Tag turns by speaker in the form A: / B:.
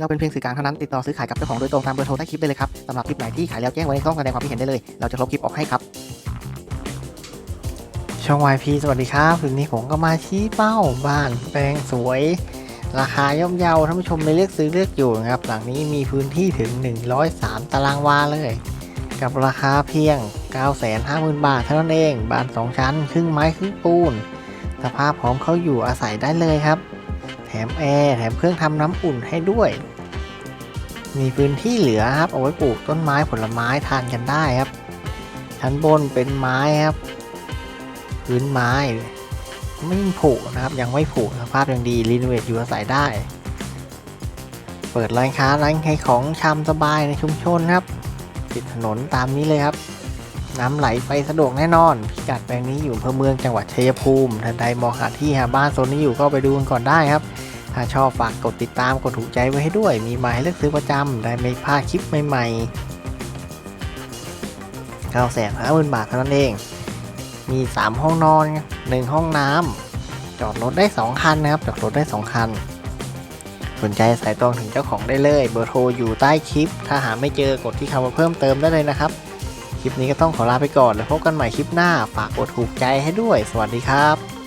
A: เราเป็นเพียงสื่อกลางเท่านั้นติดต่อซื้อขายกับเจ้าของโดยตรงตามเบอร์โทรใต้คลิปได้เลยครับสำหรับคลิปไหนที่ขายแล้วแจ้งไว้ในช่องแสดงความคิดเห็นได้เลย เราจะลบคลิปออกให้ครับ ช่อง YP สวัสดีครับคืนนี้ผมก็มาชี้เป้าบ้านแปลงสวย ราคาย่อมเยาท่านผู้ชมไม่เลือกซื้อเลือกอยู่นะครับหลังนี้มีพื้นที่ถึง 103 ตารางวาเลย กับราคาเพียง 950,000 บาทเท่านั้นเอง บ้าน 2 ชั้น ครึ่งไม้ครึ่งปูน สภาพพร้อมเขาอยู่อาศัยได้เลยครับ แถมแอร์แถมเครื่องทำน้ำอุ่นให้ด้วย มีพื้นที่เหลือครับ เอาไว้ปลูกต้นไม้ผลไม้ทานกันได้ครับ ชั้นบนเป็นไม้ครับ พื้นไม้ไม่ผุนะครับ ยังไม่ผุสภาพยังดีรีโนเวทอยู่อาศัยได้ เปิดร้านค้าร้านขายของชำสบายในชุมชนครับติดถนนตามนี้เลยครับ น้ำไหลไปสะดวกแน่นอน พิกัดแปลงนี้อยู่อำเภอเมืองจังหวัดชัยภูมิท่านใดมองหาที่หาบ้านโซนนี้อยู่ก็ไปดูกันก่อนได้ครับ ถ้าชอบฝากกดติดตามกดถูกใจไว้ให้ด้วย มีหมายให้เลือกซื้อประจำได้ไม่พลาดคลิปใหม่ๆ9แสนห้าหมื่นบาทเท่านั้นเอง มี 3 ห้องนอน 1 ห้องน้ำจอดรถได้ 2 คันนะครับ จอดรถได้ 2 คัน สนใจสายตรงถึงเจ้าของได้เลย เบอร์โทรอยู่ใต้คลิป ถ้าหาไม่เจอกดที่คำว่าเพิ่มเติมได้เลยนะครับ คลิปนี้ก็ต้องขอลาไปก่อนแล้วพบกันใหม่คลิปหน้า ฝากกดถูกใจให้ด้วย สวัสดีครับ